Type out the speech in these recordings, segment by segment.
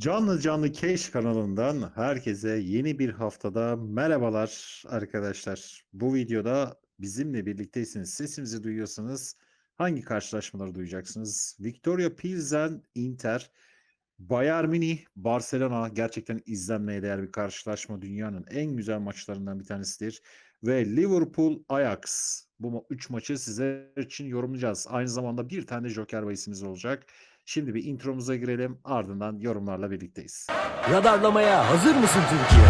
Canlı Canlı Keş kanalından herkese yeni bir haftada merhabalar arkadaşlar. Bu videoda bizimle birlikteysiniz. Sesimizi duyuyorsanız hangi karşılaşmaları duyacaksınız? Victoria Pilsen, Inter, Bayern Münih, Barcelona gerçekten izlenmeye değer bir karşılaşma. Dünyanın en güzel maçlarından bir tanesidir. Ve Liverpool, Ajax. Bu 3 maçı sizler için yorumlayacağız. Aynı zamanda bir tane Joker bahisimiz olacak. Şimdi bir intromuza girelim ardından yorumlarla birlikteyiz. Radarlamaya hazır mısın Türkiye?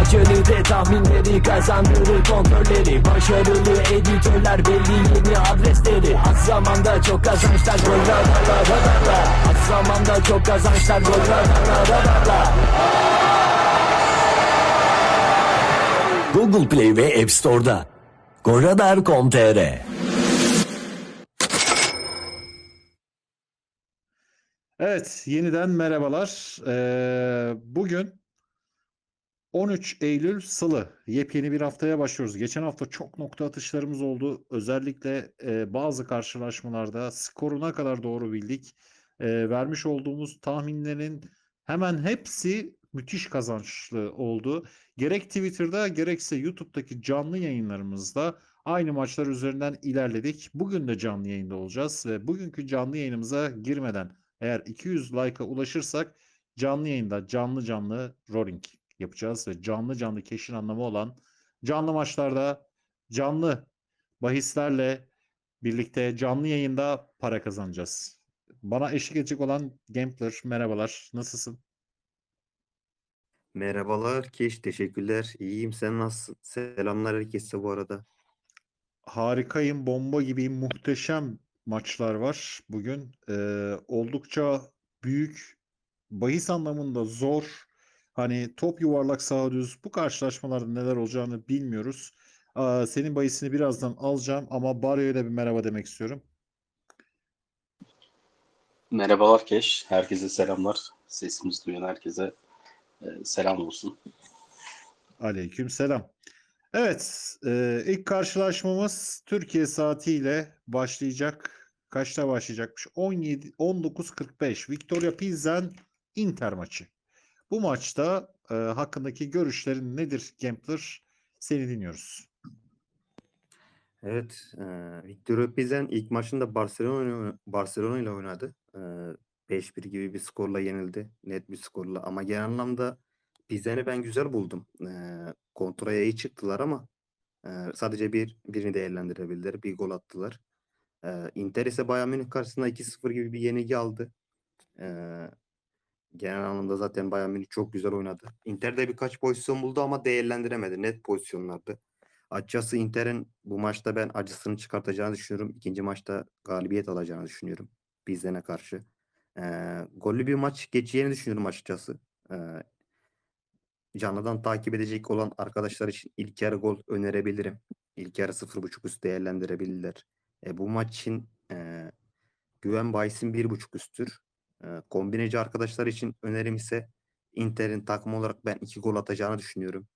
Rasyonelite tahminleri kazandırır kontrolleri Başarılı editörler belli yeni adresleri. Az zamanda çok kazançlar gol radarla Az zamanda çok kazançlar gol radarla radarla Google Play ve App Store'da. Goradar.com.tr Evet, yeniden merhabalar. Ee, bugün 13 Eylül Salı. Yepyeni bir haftaya başlıyoruz. Geçen hafta çok nokta atışlarımız oldu. Özellikle e, bazı karşılaşmalarda skoruna kadar doğru bildik. E, vermiş olduğumuz tahminlerin hemen hepsi müthiş kazançlı oldu. Gerek Twitter'da gerekse YouTube'daki canlı yayınlarımızda aynı maçlar üzerinden ilerledik. Bugün de canlı yayında olacağız ve bugünkü canlı yayınımıza girmeden eğer 200 like'a ulaşırsak canlı yayında canlı canlı rolling yapacağız ve canlı canlı keşin anlamı olan canlı maçlarda canlı bahislerle birlikte canlı yayında para kazanacağız. Bana eşlik edecek olan Gambler merhabalar. Nasılsın? Merhabalar Keş, teşekkürler. İyiyim, sen nasılsın? Selamlar herkese bu arada. Harikayım, bomba gibi muhteşem maçlar var bugün. Ee, oldukça büyük, bahis anlamında zor. Hani top yuvarlak sağa düz bu karşılaşmalarda neler olacağını bilmiyoruz. Aa, senin bahisini birazdan alacağım ama Bario'ya da bir merhaba demek istiyorum. Merhabalar Keş. Herkese selamlar. Sesimizi duyan herkese e, selam olsun. Aleyküm selam. Evet, e, ilk karşılaşmamız Türkiye saatiyle başlayacak. Kaçta başlayacakmış? 17 19.45 Victoria Pilsen Inter maçı. Bu maçta e, hakkındaki görüşlerin nedir Gambler? Seni dinliyoruz. Evet, e, Victor Pilsen ilk maçında Barcelona Barcelona ile oynadı. E, 5-1 gibi bir skorla yenildi. Net bir skorla ama genel anlamda Pilsen'i ben güzel buldum. E, kontraya iyi çıktılar ama e, sadece bir birini değerlendirebildiler. Bir gol attılar. E, Inter ise Bayern Münih karşısında 2-0 gibi bir yenilgi aldı. E, genel anlamda zaten Bayern Münih çok güzel oynadı. Inter de birkaç pozisyon buldu ama değerlendiremedi. Net pozisyonlardı. Açıkçası Inter'in bu maçta ben acısını çıkartacağını düşünüyorum. İkinci maçta galibiyet alacağını düşünüyorum. Bizden'e karşı. Ee, gollü bir maç geçeceğini düşünüyorum açıkçası. Ee, canlıdan takip edecek olan arkadaşlar için ilk yarı gol önerebilirim. İlk yarı 0.5 üst değerlendirebilirler. E, bu maç için e, güven bahisim 1.5 üsttür. E, kombineci arkadaşlar için önerim ise Inter'in takım olarak ben 2 gol atacağını düşünüyorum.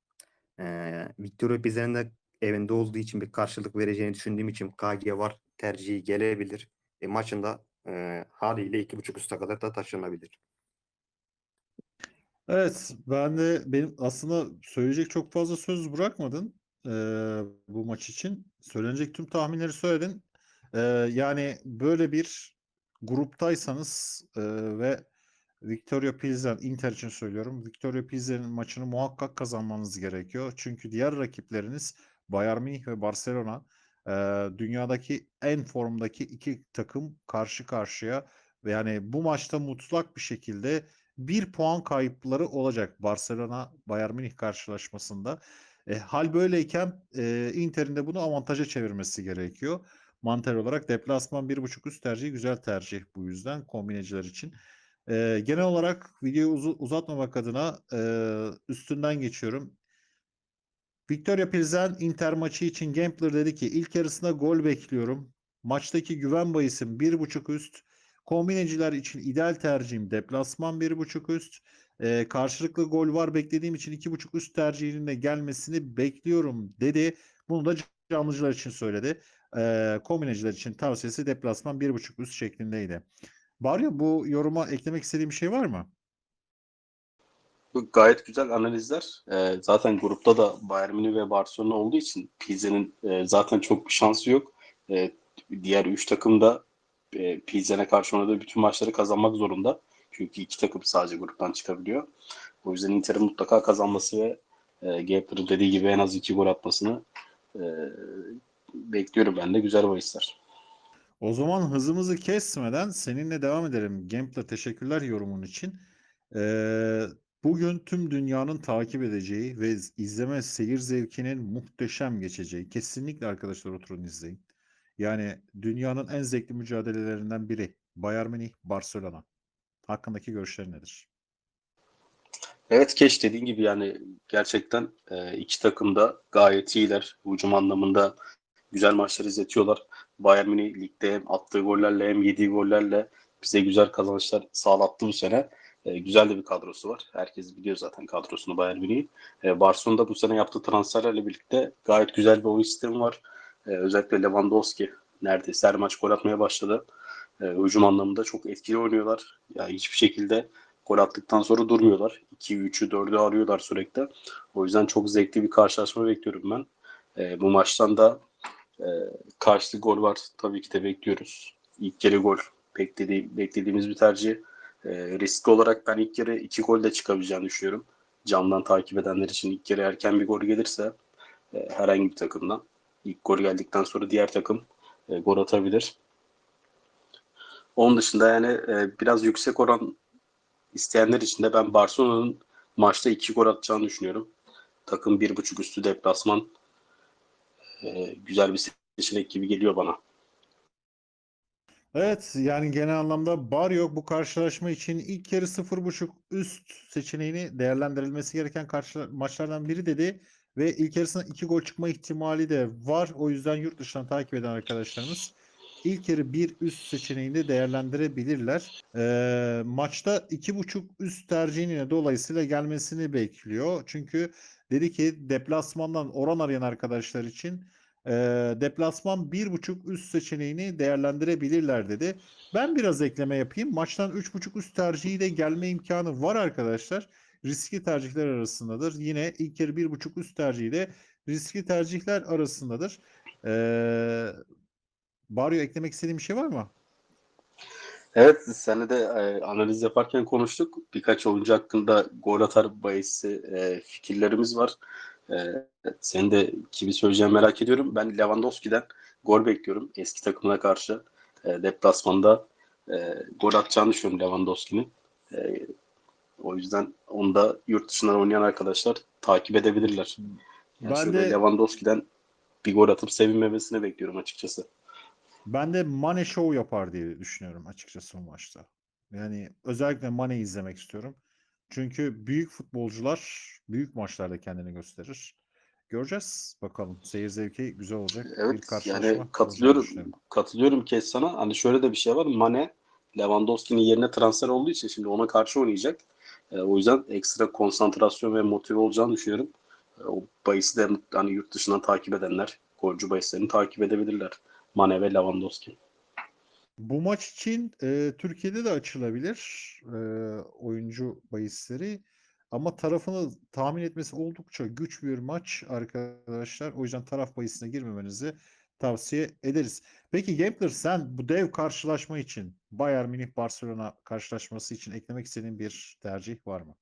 Ee, Victor Pilsen'in de evinde olduğu için bir karşılık vereceğini düşündüğüm için KG var tercihi gelebilir. E, maçında e, haliyle 2.5 üste kadar da taşınabilir. Evet, ben de benim aslında söyleyecek çok fazla söz bırakmadın eee, bu maç için. Söylenecek tüm tahminleri söyledin. Eee, yani böyle bir gruptaysanız eee, ve Victoria Pilsen, Inter için söylüyorum. Victoria Pilsen'in maçını muhakkak kazanmanız gerekiyor. Çünkü diğer rakipleriniz Bayern Münih ve Barcelona. Eee, dünyadaki en formdaki iki takım karşı karşıya yani bu maçta mutlak bir şekilde bir puan kayıpları olacak Barcelona Bayern Münih karşılaşmasında. E, hal böyleyken e, Inter'in de bunu avantaja çevirmesi gerekiyor. Mantel olarak deplasman 1.5 üst tercihi güzel tercih bu yüzden kombineciler için. E, genel olarak videoyu uzu- uzatmamak adına e, üstünden geçiyorum. Victoria Pilsen Inter maçı için Gambler dedi ki ilk yarısında gol bekliyorum. Maçtaki güven bahisim 1.5 üst. Kombineciler için ideal tercihim deplasman 1.5 üst. Ee, karşılıklı gol var beklediğim için 2.5 üst tercihinin de gelmesini bekliyorum dedi. Bunu da canlıcılar için söyledi. Ee, kombineciler için tavsiyesi deplasman 1.5 üst şeklindeydi. Baryo bu yoruma eklemek istediğim bir şey var mı? Gayet güzel analizler. Ee, zaten grupta da Bayern Münih ve Barcelona olduğu için Pilsen'in e, zaten çok bir şansı yok. E, diğer üç takım da e, Pilsen'e karşı oynadığı bütün maçları kazanmak zorunda. Çünkü iki takım sadece gruptan çıkabiliyor. O yüzden Inter'in mutlaka kazanması ve e, Gapler'ın dediği gibi en az iki gol atmasını e, bekliyorum ben de. Güzel bahisler. O zaman hızımızı kesmeden seninle devam edelim. Gameplay teşekkürler yorumun için. Ee, bugün tüm dünyanın takip edeceği ve izleme seyir zevkinin muhteşem geçeceği. Kesinlikle arkadaşlar oturun izleyin. Yani dünyanın en zevkli mücadelelerinden biri. Bayern Münih, Barcelona. Hakkındaki görüşler nedir? Evet Keş dediğin gibi yani gerçekten e, iki takım da gayet iyiler. Hücum anlamında güzel maçlar izletiyorlar. Bayern Münih ligde hem attığı gollerle hem yediği gollerle bize güzel kazançlar sağlattı bu sene. E, güzel de bir kadrosu var. Herkes biliyor zaten kadrosunu Bayern Münih'in. E, Barcelona'da bu sene yaptığı transferlerle birlikte gayet güzel bir oyun sistemi var. E, özellikle Lewandowski neredeyse her maç gol atmaya başladı. E, hücum anlamında çok etkili oynuyorlar. Yani hiçbir şekilde gol attıktan sonra durmuyorlar. 2'yi, 3'ü, 4'ü arıyorlar sürekli. O yüzden çok zevkli bir karşılaşma bekliyorum ben. E, bu maçtan da e, karşılık gol var. Tabii ki de bekliyoruz. İlk kere gol beklediği, beklediğimiz bir tercih. E, riskli olarak ben ilk kere iki gol de çıkabileceğini düşünüyorum. Camdan takip edenler için ilk kere erken bir gol gelirse e, herhangi bir takımdan ilk gol geldikten sonra diğer takım e, gol atabilir. Onun dışında yani e, biraz yüksek oran isteyenler için de ben Barcelona'nın maçta iki gol atacağını düşünüyorum. Takım bir buçuk üstü deplasman e, güzel bir seçenek gibi geliyor bana. Evet yani genel anlamda bar yok bu karşılaşma için ilk yarı 0.5 üst seçeneğini değerlendirilmesi gereken karşı maçlardan biri dedi ve ilk yarısında 2 gol çıkma ihtimali de var. O yüzden yurt dışından takip eden arkadaşlarımız ilk yarı bir üst seçeneğini değerlendirebilirler. Ee, maçta 2.5 üst tercihinin dolayısıyla gelmesini bekliyor. Çünkü dedi ki deplasmandan oran arayan arkadaşlar için e, deplasman 1.5 üst seçeneğini değerlendirebilirler dedi. Ben biraz ekleme yapayım. Maçtan 3.5 üst tercihi de gelme imkanı var arkadaşlar. Riskli tercihler arasındadır. Yine ilk yarı 1.5 üst tercihi de riskli tercihler arasındadır. Ee, Baryo eklemek istediğim bir şey var mı? Evet, seninle de e, analiz yaparken konuştuk. Birkaç oyuncu hakkında gol atar bahisi e, fikirlerimiz var. E, senin de kimi söyleyeceğini merak ediyorum. Ben Lewandowski'den gol bekliyorum eski takımına karşı. E, deplasmanda e, gol atacağını düşünüyorum Lewandowski'nin. E, o yüzden onu da yurt dışından oynayan arkadaşlar takip edebilirler. Yani Ben de- Lewandowski'den bir gol atıp sevinmemesini bekliyorum açıkçası. Ben de Mane Show yapar diye düşünüyorum açıkçası bu maçta. Yani özellikle Mane'yi izlemek istiyorum. Çünkü büyük futbolcular büyük maçlarda kendini gösterir. Göreceğiz bakalım. Seyir zevki güzel olacak. bir Evet karşılaşma yani katılıyorum katılıyorum kes sana. Hani şöyle de bir şey var. Mane Lewandowski'nin yerine transfer olduğu için şimdi ona karşı oynayacak. E, o yüzden ekstra konsantrasyon ve motive olacağını düşünüyorum. E, o bahisi de hani yurt dışından takip edenler golcü bahislerini takip edebilirler. Mane ve Lewandowski. Bu maç için e, Türkiye'de de açılabilir e, oyuncu bahisleri. Ama tarafını tahmin etmesi oldukça güç bir maç arkadaşlar. O yüzden taraf bahisine girmemenizi tavsiye ederiz. Peki Gambler sen bu dev karşılaşma için Bayern Münih Barcelona karşılaşması için eklemek istediğin bir tercih var mı?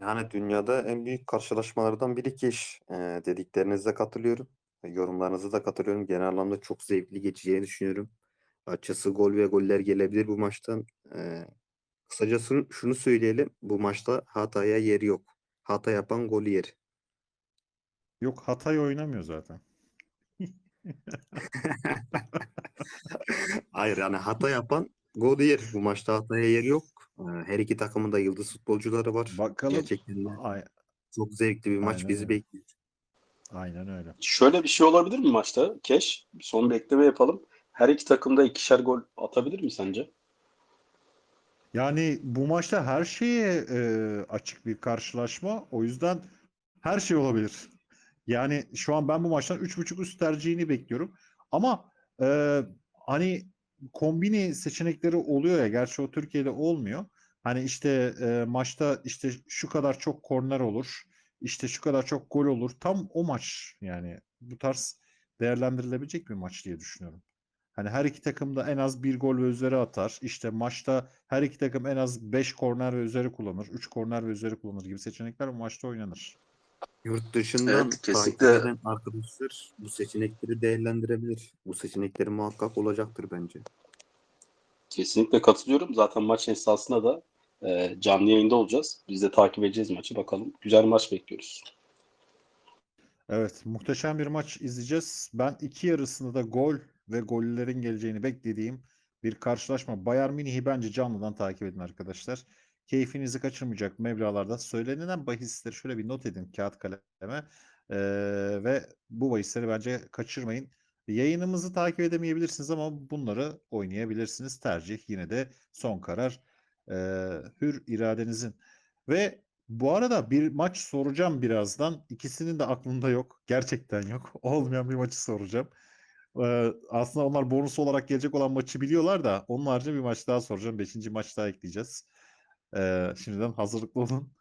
Yani dünyada en büyük karşılaşmalardan biri ki. Ee, dediklerinize katılıyorum. E, Yorumlarınıza da katılıyorum. Genel anlamda çok zevkli geçeceğini düşünüyorum. Açısı gol ve goller gelebilir bu maçtan. Ee, kısacası şunu söyleyelim. Bu maçta hataya yer yok. Hata yapan gol yer. Yok Hatay oynamıyor zaten. Hayır yani hata yapan gol yer. Bu maçta hataya yer yok. Ee, her iki takımın da yıldız futbolcuları var. Bakalım. Gerçekten de Ay- çok zevkli bir maç Aynen bizi öyle. bekliyor. aynen öyle. Şöyle bir şey olabilir mi maçta? Keş, son bir ekleme yapalım. Her iki takım da ikişer gol atabilir mi sence? Yani bu maçta her şeye e, açık bir karşılaşma. O yüzden her şey olabilir. Yani şu an ben bu maçtan 3.5 üst tercihini bekliyorum. Ama e, hani kombini seçenekleri oluyor ya. Gerçi o Türkiye'de olmuyor. Hani işte e, maçta işte şu kadar çok korner olur, işte şu kadar çok gol olur. Tam o maç yani bu tarz değerlendirilebilecek bir maç diye düşünüyorum. Hani her iki takım da en az bir gol ve üzeri atar. İşte maçta her iki takım en az 5 korner ve üzeri kullanır. 3 korner ve üzeri kullanır gibi seçenekler maçta oynanır. Yurt dışından Evet, takip kesinlikle. eden arkadaşlar bu seçenekleri değerlendirebilir. Bu seçenekleri muhakkak olacaktır bence. Kesinlikle katılıyorum. Zaten maç esnasında da e, canlı yayında olacağız. Biz de takip edeceğiz maçı. Bakalım. Güzel maç bekliyoruz. Evet, muhteşem bir maç izleyeceğiz. Ben iki yarısında da gol ve gollerin geleceğini beklediğim bir karşılaşma. Bayern Münih'i bence canlıdan takip edin arkadaşlar. Keyfinizi kaçırmayacak meblalarda söylenilen bahisleri şöyle bir not edin kağıt kaleme. Ee, ve bu bahisleri bence kaçırmayın. Yayınımızı takip edemeyebilirsiniz ama bunları oynayabilirsiniz. Tercih yine de son karar ee, hür iradenizin. Ve bu arada bir maç soracağım birazdan. İkisinin de aklımda yok. Gerçekten yok. Olmayan bir maçı soracağım. Ee, aslında onlar bonus olarak gelecek olan maçı biliyorlar da onun haricinde bir maç daha soracağım. Beşinci maç daha ekleyeceğiz. Ee, şimdiden hazırlıklı olun.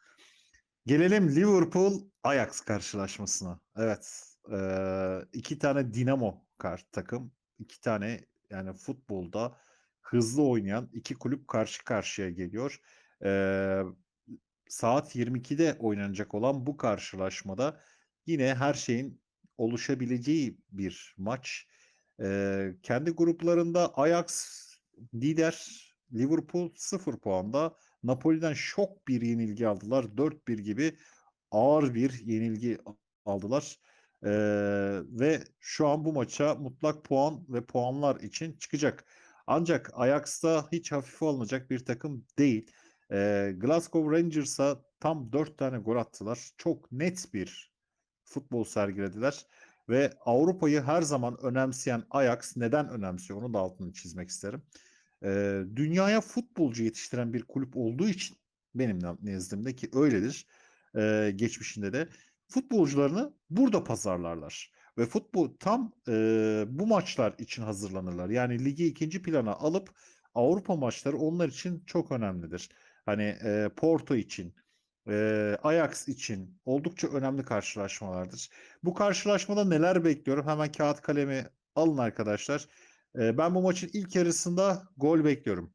Gelelim Liverpool Ajax karşılaşmasına. Evet. ee, iki tane Dinamo kar takım. iki tane yani futbolda hızlı oynayan iki kulüp karşı karşıya geliyor. Ee, saat 22'de oynanacak olan bu karşılaşmada yine her şeyin oluşabileceği bir maç. Ee, kendi gruplarında Ajax lider, Liverpool 0 puanda. Napoli'den şok bir yenilgi aldılar. 4-1 gibi ağır bir yenilgi aldılar. Ee, ve şu an bu maça mutlak puan ve puanlar için çıkacak. Ancak Ajax'ta hiç hafife alınacak bir takım değil. Ee, Glasgow Rangers'a tam 4 tane gol attılar. Çok net bir futbol sergilediler. Ve Avrupa'yı her zaman önemseyen Ajax neden önemsiyor onu da altını çizmek isterim. Ee, dünyaya futbolcu yetiştiren bir kulüp olduğu için benim nezdimde ki öyledir ee, geçmişinde de futbolcularını burada pazarlarlar. Ve futbol tam e, bu maçlar için hazırlanırlar. Yani ligi ikinci plana alıp Avrupa maçları onlar için çok önemlidir. Hani e, Porto için, e, Ajax için oldukça önemli karşılaşmalardır. Bu karşılaşmada neler bekliyorum? Hemen kağıt kalemi alın arkadaşlar. E, ben bu maçın ilk yarısında gol bekliyorum.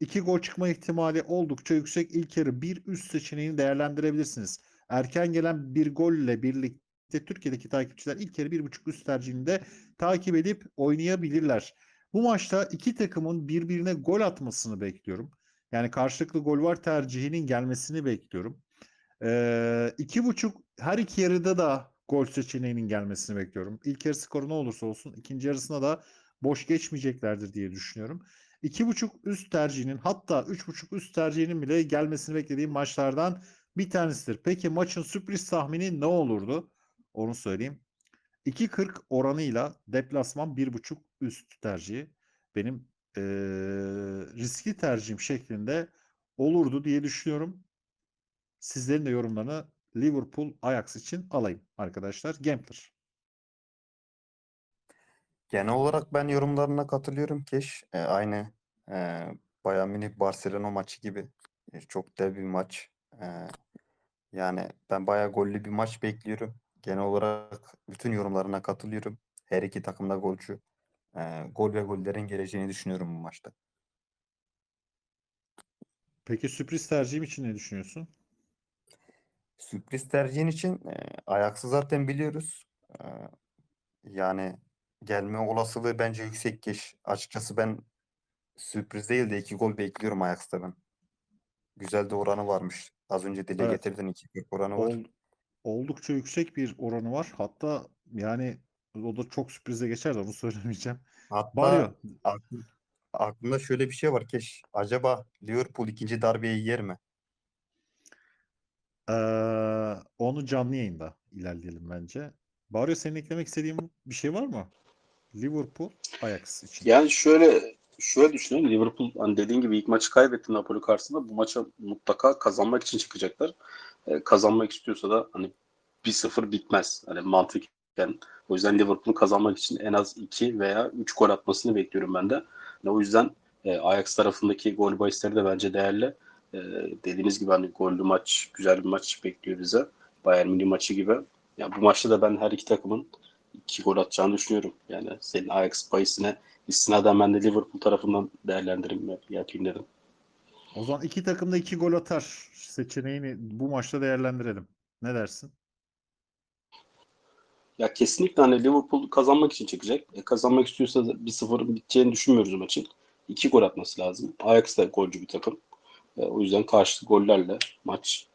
İki gol çıkma ihtimali oldukça yüksek. İlk yarı bir üst seçeneğini değerlendirebilirsiniz. Erken gelen bir golle birlikte Türkiye'deki takipçiler ilk yarı bir buçuk üst tercihinde takip edip oynayabilirler. Bu maçta iki takımın birbirine gol atmasını bekliyorum. Yani karşılıklı gol var tercihinin gelmesini bekliyorum. Ee, iki buçuk her iki yarıda da gol seçeneğinin gelmesini bekliyorum. İlk yarı skoru ne olursa olsun ikinci yarısına da boş geçmeyeceklerdir diye düşünüyorum. İki buçuk üst tercihinin hatta üç buçuk üst tercihinin bile gelmesini beklediğim maçlardan bir tanesidir. Peki maçın sürpriz tahmini ne olurdu? Onu söyleyeyim. 2.40 oranıyla deplasman 1.5 üst tercihi benim eee, riskli tercihim şeklinde olurdu diye düşünüyorum. Sizlerin de yorumlarını Liverpool Ajax için alayım arkadaşlar. Gambler. Genel olarak ben yorumlarına katılıyorum Keş. E, aynı e, Bayern Münih Barcelona maçı gibi E, çok dev bir maç. E, yani ben bayağı gollü bir maç bekliyorum. Genel olarak bütün yorumlarına katılıyorum. Her iki takım da golcü. E, gol ve gollerin geleceğini düşünüyorum bu maçta. Peki sürpriz tercihim için ne düşünüyorsun? Sürpriz tercihin için e, Ajax'ı zaten biliyoruz. E, yani gelme olasılığı bence yüksek Keş. Açıkçası ben sürpriz değil de iki gol bekliyorum Ajax'ta ben. Güzel de oranı varmış. Az önce dile Evet. getirdin iki oranı var. Ol- oldukça yüksek bir oranı var. Hatta yani o da çok sürprize geçer de onu söylemeyeceğim. Hatta aklım- aklımda şöyle bir şey var Keş. Acaba Liverpool ikinci darbeyi yer mi? Ee, onu canlı yayında ilerleyelim bence. Baryo senin eklemek istediğin bir şey var mı? Liverpool Ajax için. Yani şöyle şöyle düşünüyorum. Liverpool hani dediğin gibi ilk maçı kaybetti Napoli karşısında. Bu maça mutlaka kazanmak için çıkacaklar. Ee, kazanmak istiyorsa da hani 1-0 bitmez. Hani mantıken. O yüzden Liverpool'un kazanmak için en az 2 veya 3 gol atmasını bekliyorum ben de. Yani o yüzden e, Ajax tarafındaki gol bahisleri de bence değerli. Ee, dediğiniz gibi hani gollü maç, güzel bir maç bekliyor bize. Bayern Münih maçı gibi. Ya bu maçta da ben her iki takımın iki gol atacağını düşünüyorum. Yani senin Ajax bahisine istinaden ben de Liverpool tarafından değerlendirim yapayım dedim. O zaman iki takım da iki gol atar seçeneğini bu maçta değerlendirelim. Ne dersin? Ya kesinlikle hani Liverpool kazanmak için çekecek. E, kazanmak istiyorsa da 1-0 biteceğini düşünmüyoruz maçın. İki gol atması lazım. Ajax da golcü bir takım. E, o yüzden karşılıklı gollerle maç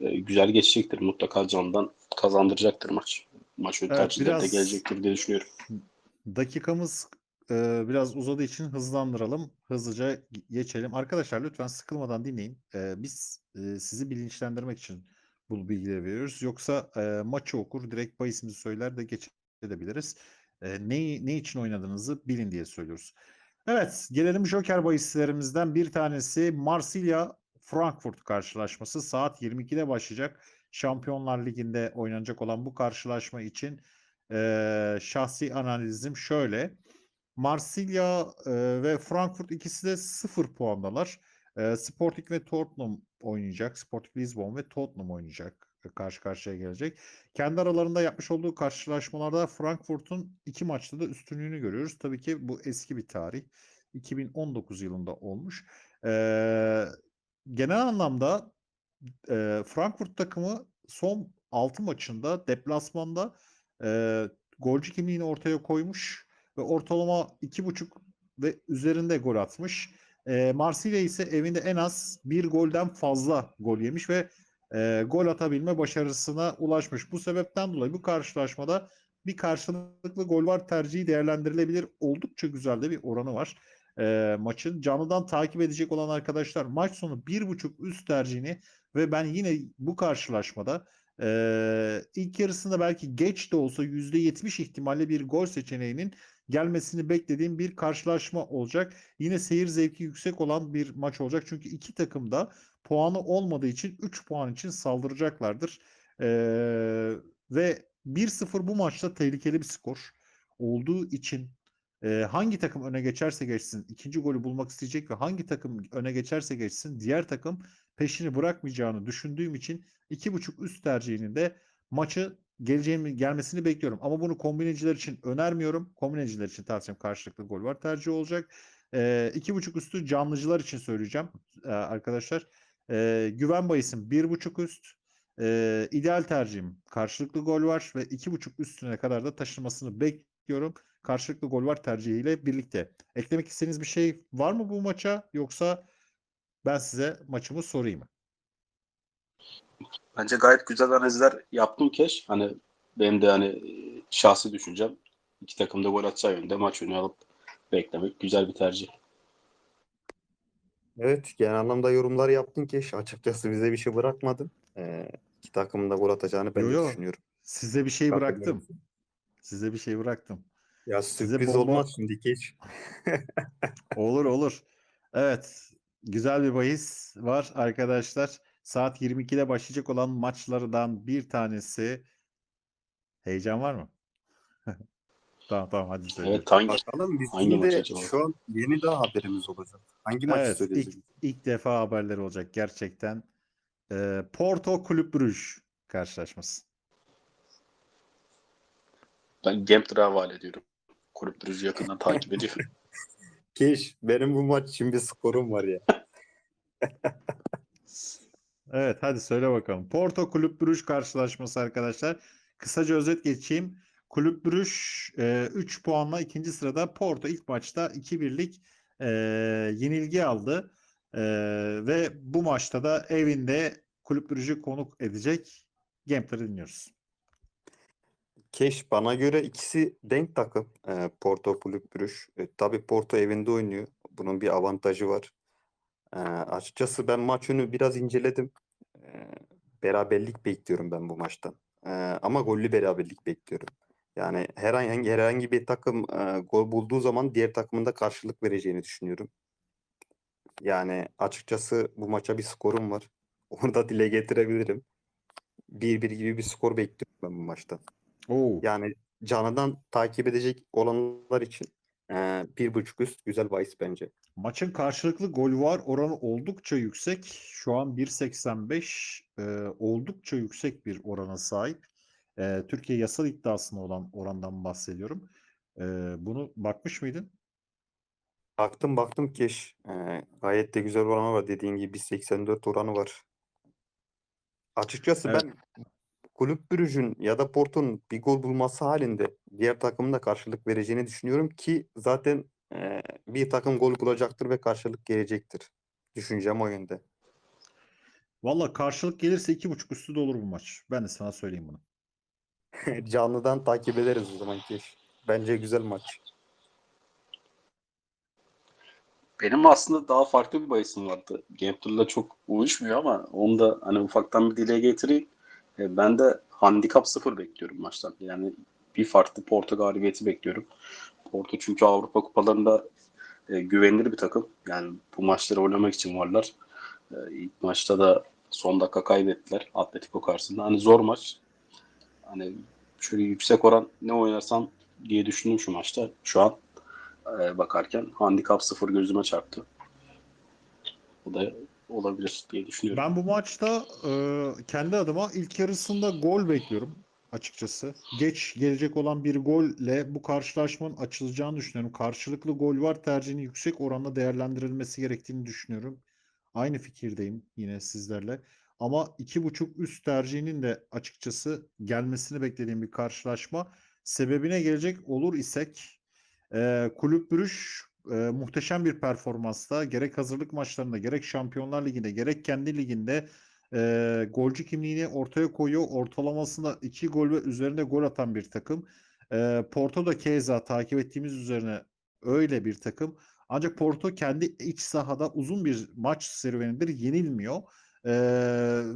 e, güzel geçecektir. Mutlaka candan kazandıracaktır maç. Maç ön Evet, tercihleri de biraz- gelecektir diye düşünüyorum. Dakikamız e, biraz uzadığı için hızlandıralım. Hızlıca geçelim. Arkadaşlar lütfen sıkılmadan dinleyin. E, biz e, sizi bilinçlendirmek için bu bilgileri veriyoruz. Yoksa e, maçı okur, direkt bahisimizi söyler de geçebiliriz. E, ne, ne için oynadığınızı bilin diye söylüyoruz. Evet, gelelim Joker bahislerimizden bir tanesi Marsilya Frankfurt karşılaşması saat 22'de başlayacak. Şampiyonlar Ligi'nde oynanacak olan bu karşılaşma için Eee, şahsi analizim şöyle. Marsilya eee, ve Frankfurt ikisi de 0 puandalar. Eee, Sporting ve Tottenham oynayacak. Sporting Lisbon ve Tottenham oynayacak. e, Karşı karşıya gelecek. Kendi aralarında yapmış olduğu karşılaşmalarda Frankfurt'un iki maçta da üstünlüğünü görüyoruz. Tabii ki bu eski bir tarih. 2019 yılında olmuş. Eee, genel anlamda eee, Frankfurt takımı son 6 maçında deplasmanda Eee, golcü kimliğini ortaya koymuş ve ortalama 2.5 ve üzerinde gol atmış. Eee Marsilya ise evinde en az bir golden fazla gol yemiş ve eee, gol atabilme başarısına ulaşmış. Bu sebepten dolayı bu karşılaşmada bir karşılıklı gol var tercihi değerlendirilebilir. Oldukça güzel de bir oranı var. Eee, maçın canlıdan takip edecek olan arkadaşlar maç sonu 1.5 üst tercihini ve ben yine bu karşılaşmada ee, ilk yarısında belki geç de olsa %70 ihtimalle bir gol seçeneğinin gelmesini beklediğim bir karşılaşma olacak. Yine seyir zevki yüksek olan bir maç olacak. Çünkü iki takım da puanı olmadığı için 3 puan için saldıracaklardır. Ee, ve 1-0 bu maçta tehlikeli bir skor olduğu için e, hangi takım öne geçerse geçsin ikinci golü bulmak isteyecek ve hangi takım öne geçerse geçsin diğer takım peşini bırakmayacağını düşündüğüm için 2.5 üst tercihinin de maçı geleceğini gelmesini bekliyorum. Ama bunu kombineciler için önermiyorum. Kombineciler için tavsiyem karşılıklı gol var tercih olacak. Ee, 2.5 üstü canlıcılar için söyleyeceğim ee, arkadaşlar. Ee, güven bayisim 1.5 üst. Ee, ideal tercihim karşılıklı gol var ve 2.5 üstüne kadar da taşınmasını bekliyorum. Karşılıklı gol var tercihiyle birlikte. Eklemek istediğiniz bir şey var mı bu maça yoksa ben size maçımı sorayım mı? Bence gayet güzel analizler yaptım Keş. Hani benim de hani e, şahsi düşüncem iki takım da gol atacağı yönde maç önü alıp beklemek güzel bir tercih. Evet, genel anlamda yorumlar yaptın ki açıkçası bize bir şey bırakmadın. Ee, iki takımın da gol atacağını ben Yo, de yo. düşünüyorum. Size bir şey Katılıyorum. bıraktım. Size bir şey bıraktım. Ya Size sürpriz bomba- olmaz şimdi geç. Olur olur. Evet. Güzel bir bahis var arkadaşlar. Saat 22'de başlayacak olan maçlardan bir tanesi. Heyecan var mı? Tamam tamam hadi söyle. Evet hangi Bakalım Hangi bizim maç de şu an yeni daha haberimiz olacak. Hangi maçı Evet, söyleyeceğiz? ilk, ilk defa haberleri olacak gerçekten. Ee, Porto Kulüp Brugge karşılaşması. ben Gempter'a havale ediyorum. Kulüp Brugge'ü yakından takip ediyorum. Keş, benim bu maç için bir skorum var ya. Evet hadi söyle bakalım. Porto Kulüp Brugge karşılaşması arkadaşlar. Kısaca özet geçeyim. Kulüp Brugge 3 puanla ikinci sırada. Porto ilk maçta 2-1'lik e, yenilgi aldı. E, ve bu maçta da evinde Kulüp Brugge'ü konuk edecek. Gameplay dinliyoruz. Keş bana göre ikisi denk takım. Ee, Porto Kulüp. E, tabii Porto evinde oynuyor. Bunun bir avantajı var. Ee, açıkçası ben maç önü biraz inceledim. Ee, beraberlik bekliyorum ben bu maçtan. Ee, ama gollü beraberlik bekliyorum. Yani herhangi herhangi bir takım e, gol bulduğu zaman diğer takımın da karşılık vereceğini düşünüyorum. Yani açıkçası bu maça bir skorum var. Onu da dile getirebilirim. 1-1 gibi bir skor bekliyorum ben bu maçta. Oo. Yani canıdan takip edecek olanlar için Ee, bir buçuk üst güzel bahis bence. Maçın karşılıklı gol var oranı oldukça yüksek. Şu an 1.85 e, oldukça yüksek bir orana sahip. E, Türkiye yasal iddiasına olan orandan bahsediyorum. E, bunu bakmış mıydın? Baktım baktım keş. Ee, gayet de güzel oranı var. Dediğin gibi 1.84 oranı var. Açıkçası Evet. ben Kulüp Brugge'ün ya da Porto'nun bir gol bulması halinde diğer takımın da karşılık vereceğini düşünüyorum ki zaten e, bir takım gol bulacaktır ve karşılık gelecektir. Düşüncem o yönde. Valla karşılık gelirse 2.5 üstü de olur bu maç. Ben de sana söyleyeyim bunu. Canlıdan takip ederiz o zaman keş. Bence güzel maç. Benim aslında daha farklı bir bahisim vardı. Gametur'la çok uyuşmuyor ama onu da hani ufaktan bir dile getireyim. E, ben de handikap 0 bekliyorum maçtan. Yani bir farklı Porto galibiyeti bekliyorum. Porto çünkü Avrupa kupalarında e, güvenilir bir takım. Yani bu maçları oynamak için varlar. E, ilk maçta da son dakika kaybettiler Atletico karşısında. Hani zor maç. Hani şöyle yüksek oran ne oynarsam diye düşündüm şu maçta. Şu an e, bakarken handikap 0 gözüme çarptı. Bu da olabilir diye düşünüyorum. Ben bu maçta e, kendi adıma ilk yarısında gol bekliyorum açıkçası. Geç gelecek olan bir golle bu karşılaşmanın açılacağını düşünüyorum. Karşılıklı gol var tercihinin yüksek oranda değerlendirilmesi gerektiğini düşünüyorum. Aynı fikirdeyim yine sizlerle. Ama iki buçuk üst tercihinin de açıkçası gelmesini beklediğim bir karşılaşma. Sebebine gelecek olur isek e, Kulüp Brüş e, muhteşem bir performansta gerek hazırlık maçlarında gerek Şampiyonlar Ligi'nde gerek kendi liginde e, golcü kimliğini ortaya koyuyor. Ortalamasında 2 gol ve üzerinde gol atan bir takım. E, Porto da keza takip ettiğimiz üzerine öyle bir takım. Ancak Porto kendi iç sahada uzun bir maç serüvenidir yenilmiyor. E,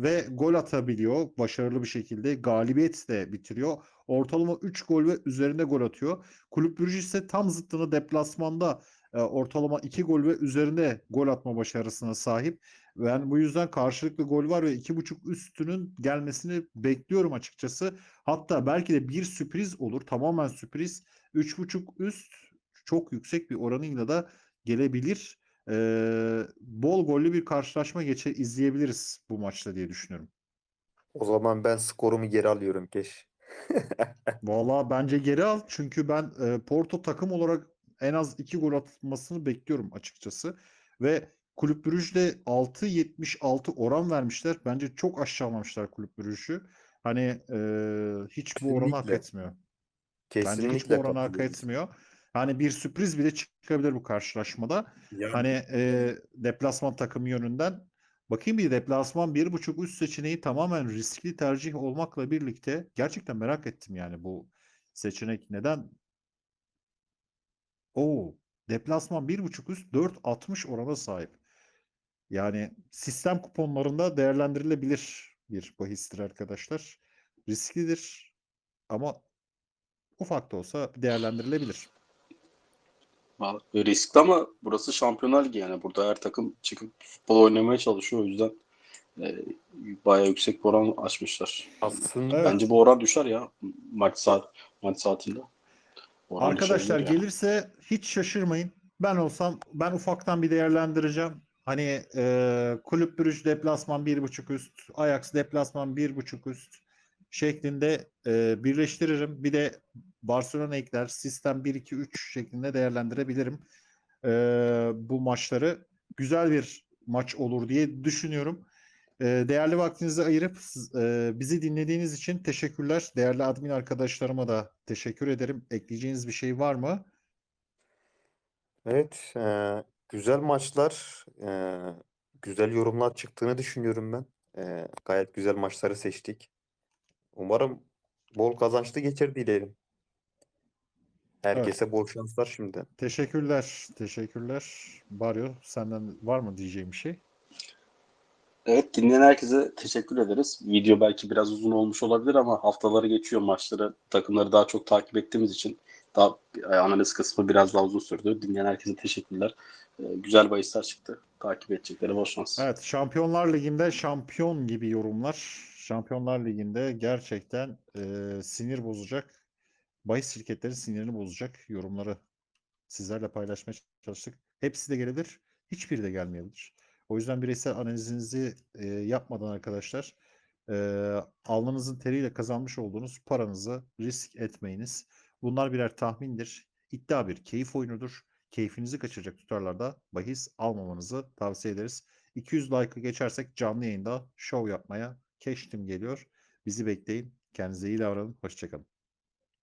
ve gol atabiliyor başarılı bir şekilde. Galibiyet de bitiriyor. Ortalama 3 gol ve üzerinde gol atıyor. Kulüp Brugge ise tam zıttını deplasmanda e, ortalama 2 gol ve üzerinde gol atma başarısına sahip. Ben bu yüzden karşılıklı gol var ve 2.5 üstünün gelmesini bekliyorum açıkçası. Hatta belki de bir sürpriz olur. Tamamen sürpriz. 3.5 üst çok yüksek bir oranıyla da gelebilir. Ee, bol gollü bir karşılaşma geçe izleyebiliriz bu maçta diye düşünüyorum. O zaman ben skorumu geri alıyorum keş. Valla bence geri al. Çünkü ben e, Porto takım olarak en az 2 gol atmasını bekliyorum açıkçası. Ve Kulüp Brugge'de 6.76 oran vermişler. Bence çok aşağılamışlar Kulüp Brugge'ü. Hani e, hiç bu oranı hak Kesinlikle. etmiyor. Bence hiç bu Kesinlikle oranı hak etmiyor. Hani bir sürpriz bile çıkabilir bu karşılaşmada. Yani Hani e, deplasman takımı yönünden bakayım bir deplasman bir buçuk üst seçeneği tamamen riskli tercih olmakla birlikte gerçekten merak ettim yani bu seçenek neden? Oo, deplasman bir buçuk üst 4.60 orana sahip. Yani sistem kuponlarında değerlendirilebilir bir bahistir arkadaşlar. Risklidir ama ufak da olsa değerlendirilebilir. Vallahi Riskli ama burası Şampiyonlar Ligi yani. Burada her takım çıkıp futbol oynamaya çalışıyor. O yüzden e, bayağı yüksek bir oran açmışlar. aslında Evet. Bence bu oran düşer ya maç saat maç saatinde. Oran Arkadaşlar düşebilir ya. gelirse hiç şaşırmayın. Ben olsam ben ufaktan bir değerlendireceğim. Hani e, Kulüp Brugge deplasman 1.5 üst, Ajax deplasman 1.5 üst şeklinde e, birleştiririm. Bir de Barcelona ekler. Sistem 1-2-3 şeklinde değerlendirebilirim. E, bu maçları güzel bir maç olur diye düşünüyorum. E, değerli vaktinizi ayırıp e, bizi dinlediğiniz için teşekkürler. Değerli admin arkadaşlarıma da teşekkür ederim. Ekleyeceğiniz bir şey var mı? evet e, güzel maçlar e, güzel yorumlar çıktığını düşünüyorum ben. E, gayet güzel maçları seçtik. Umarım bol kazançlı geçer dileyelim. Herkese bol şanslar şimdi. Teşekkürler. Teşekkürler. Baryo senden var mı diyeceğim bir şey? Evet dinleyen herkese teşekkür ederiz. Video belki biraz uzun olmuş olabilir ama haftaları geçiyor maçları, takımları daha çok takip ettiğimiz için daha e, analiz kısmı biraz daha uzun sürdü. Dinleyen herkese teşekkürler. E, güzel bahisler çıktı. Takip edeceklere bol şans. Evet, Şampiyonlar Ligi'nde şampiyon gibi yorumlar. Şampiyonlar Ligi'nde gerçekten e, sinir bozacak. Bahis şirketlerin sinirini bozacak yorumları sizlerle paylaşmaya çalıştık. Hepsi de gelebilir, hiçbiri de gelmeyebilir. O yüzden bireysel analizinizi e, yapmadan arkadaşlar e, alnınızın teriyle kazanmış olduğunuz paranızı risk etmeyiniz. Bunlar birer tahmindir. İddia bir keyif oyunudur. Keyfinizi kaçıracak tutarlarda bahis almamanızı tavsiye ederiz. 200 like'ı geçersek canlı yayında şov yapmaya keştim geliyor. Bizi bekleyin. Kendinize iyi davranın. Hoşçakalın.